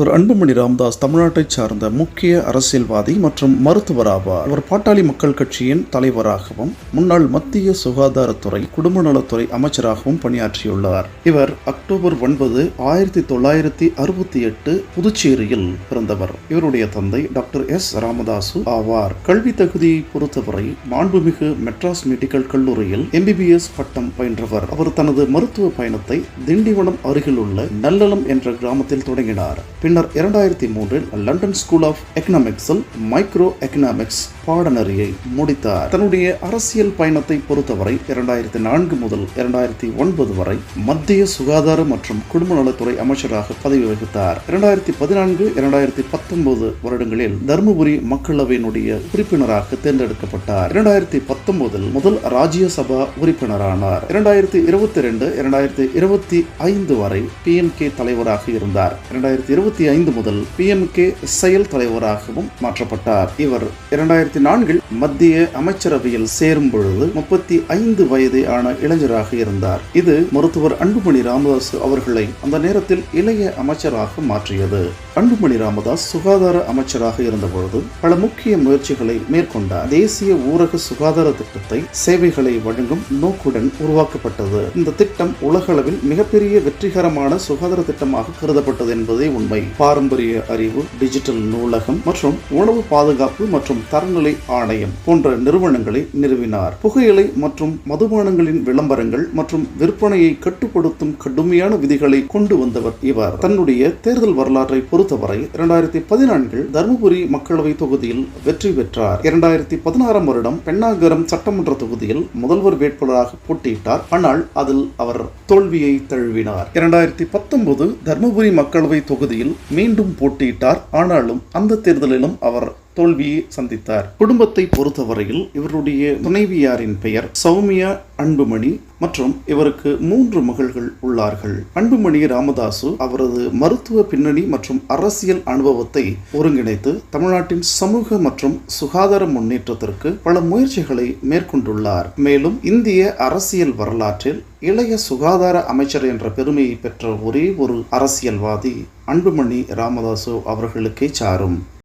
Doctor Anbumani Ramdas தமிழ்நாட்டைச் சார்ந்த முக்கிய அரசியல்வாதி மற்றும் மருத்துவர் ஆவார். இவர் பாட்டாளி மக்கள் கட்சியின் தலைவராகவும் முன்னாள் மத்திய சுகாதாரத்துறை குடும்ப நலத்துறை அமைச்சராகவும் பணியாற்றியுள்ளார். இவர் அக்டோபர் ஒன்பது ஆயிரத்தி தொள்ளாயிரத்தி அறுபத்தி எட்டு புதுச்சேரியில் பிறந்தவர். இவருடைய தந்தை டாக்டர் எஸ். ராமதாசு ஆவார். கல்வி தகுதியை பொறுத்தவரை மாண்புமிகு மெட்ராஸ் மெடிக்கல் கல்லூரியில் எம்பிபிஎஸ் பட்டம் பயின்றவர். அவர் தனது மருத்துவ பயணத்தை திண்டிவனம் அருகில் உள்ள நல்லலம் என்ற கிராமத்தில் தொடங்கினார். பின்னர் இரண்டாயிரத்தி மூன்றில் லண்டன் ஸ்கூல் ஆஃப் எக்கனாமிக்ஸில் மைக்ரோ எக்கனாமிக்ஸ் பாடநெறியை முடித்தார். தன்னுடைய அரசியல் பயணத்தை பொறுத்தவரை இரண்டாயிரத்தி நான்கு முதல் இரண்டாயிரத்தி ஒன்பது வரை மத்திய சுகாதார மற்றும் குடும்ப நலத்துறை அமைச்சராக பதவி வகித்தார். இரண்டாயிரத்தி பதினான்கு இரண்டாயிரத்தி பத்தொன்பது வருடங்களில் தருமபுரி மக்களவையினுடைய உறுப்பினராக தேர்ந்தெடுக்கப்பட்டார். இரண்டாயிரத்தி பத்தொன்பதில் முதல் ராஜ்யசபா உறுப்பினரானார். இரண்டாயிரத்தி இருபத்தி ரெண்டு இரண்டாயிரத்தி இருபத்தி ஐந்து வரை பி எம் கே தலைவராக இருந்தார். இரண்டாயிரத்தி இருபத்தி ஐந்து முதல் பி எம் கே செயல் தலைவராகவும் மாற்றப்பட்டார். இவர் இரண்டாயிரத்தி நான்கில் மத்திய அமைச்சரவையில் சேரும் பொழுது முப்பத்தி ஐந்து வயதே ஆன இளைஞராக இருந்தார். இது மருத்துவர் அன்புமணி ராமதாஸ் அவர்களை அந்த நேரத்தில் இளைய அமைச்சராக மாற்றியது. அன்புமணி ராமதாஸ் சுகாதார அமைச்சராக இருந்தபொழுது பல முக்கிய முயற்சிகளை மேற்கொண்டார். தேசிய ஊரக சுகாதார திட்டத்தை சேவைகளை வழங்கும் நோக்குடன் உருவாக்கப்பட்டது. இந்த திட்டம் உலகளவில் மிகப்பெரிய வெற்றிகரமான சுகாதார திட்டமாக கருதப்பட்டது என்பதே உண்மை. பாரம்பரிய அறிவு டிஜிட்டல் நூலகம் மற்றும் உணவு பாதுகாப்பு மற்றும் தரநிலை ஆணையம் போன்ற நிறுவனங்களை நிறுவினார். புகையிலை மற்றும் மதுபானங்களின் விளம்பரங்கள் மற்றும் விற்பனையை கட்டுப்படுத்தும் கடுமையான விதிகளை கொண்டு வந்தவர் இவர். தன்னுடைய தேர்தல் வரலாற்றை பொறுத்தவரை இரண்டாயிரத்தி பதினான்கில் தருமபுரி மக்களவை தொகுதியில் வெற்றி பெற்றார். இரண்டாயிரத்தி பதினாறாம் வருடம் பெண்ணாகரம் சட்டமன்ற தொகுதியில் முதல்வர் வேட்பாளராக போட்டியிட்டார். ஆனால் அதில் அவர் தோல்வியை தழுவினார். இரண்டாயிரத்தி பத்தொன்பது தருமபுரி மக்களவை தொகுதியில் மீண்டும் போட்டியிட்டார். ஆனாலும் அந்த தேர்தலிலும் அவர் தோல்வியை சந்தித்தார். குடும்பத்தை பொறுத்தவரையில் இவருடைய துணைவியாரின் பெயர் சௌமியா அன்புமணி மற்றும் இவருக்கு மூன்று மகள்கள் உள்ளார்கள். அன்புமணி ராமதாசு அவரது மருத்துவ பின்னணி மற்றும் அரசியல் அனுபவத்தை ஒருங்கிணைத்து தமிழ்நாட்டின் சமூக மற்றும் சுகாதார முன்னேற்றத்திற்கு பல முயற்சிகளை மேற்கொண்டுள்ளார். மேலும் இந்திய அரசியல் வரலாற்றில் இளைய சுகாதார அமைச்சர் என்ற பெருமையை பெற்ற ஒரே ஒரு அரசியல்வாதி அன்புமணி ராமதாசு அவர்களுக்கே சாரும்.